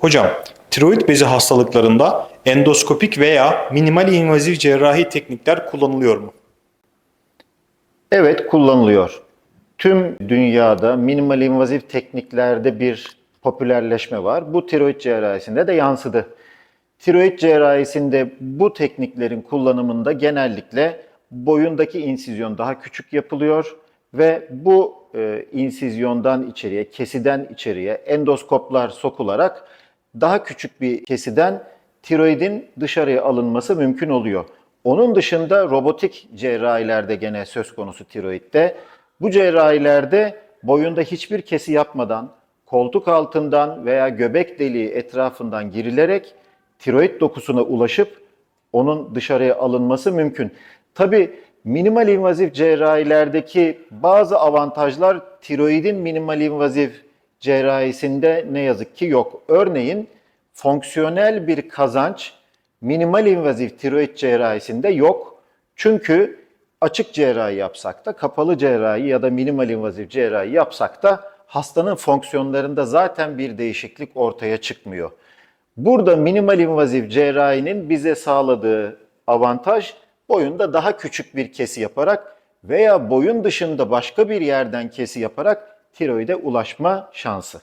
Hocam, tiroid bezi hastalıklarında endoskopik veya minimal invazif cerrahi teknikler kullanılıyor mu? Evet kullanılıyor. Tüm dünyada minimal invaziv tekniklerde bir popülerleşme var. Bu tiroid cerrahisinde de yansıdı. Tiroid cerrahisinde bu tekniklerin kullanımında genellikle boyundaki insizyon daha küçük yapılıyor ve bu e, insizyondan içeriye, kesiden içeriye endoskoplar sokularak daha küçük bir kesiden tiroidin dışarıya alınması mümkün oluyor. Onun dışında robotik cerrahilerde gene söz konusu tiroidde. Bu cerrahilerde boyunda hiçbir kesi yapmadan koltuk altından veya göbek deliği etrafından girilerek tiroid dokusuna ulaşıp onun dışarıya alınması mümkün. Tabi minimal invazif cerrahilerdeki bazı avantajlar tiroidin minimal invazif cerrahisinde ne yazık ki yok. Örneğin fonksiyonel bir kazanç minimal invazif tiroid cerrahisinde yok. Çünkü açık cerrahi yapsak da, kapalı cerrahi ya da minimal invazif cerrahi yapsak da hastanın fonksiyonlarında zaten bir değişiklik ortaya çıkmıyor. Burada minimal invazif cerrahinin bize sağladığı avantaj boyunda daha küçük bir kesi yaparak veya boyun dışında başka bir yerden kesi yaparak tiroide ulaşma şansı.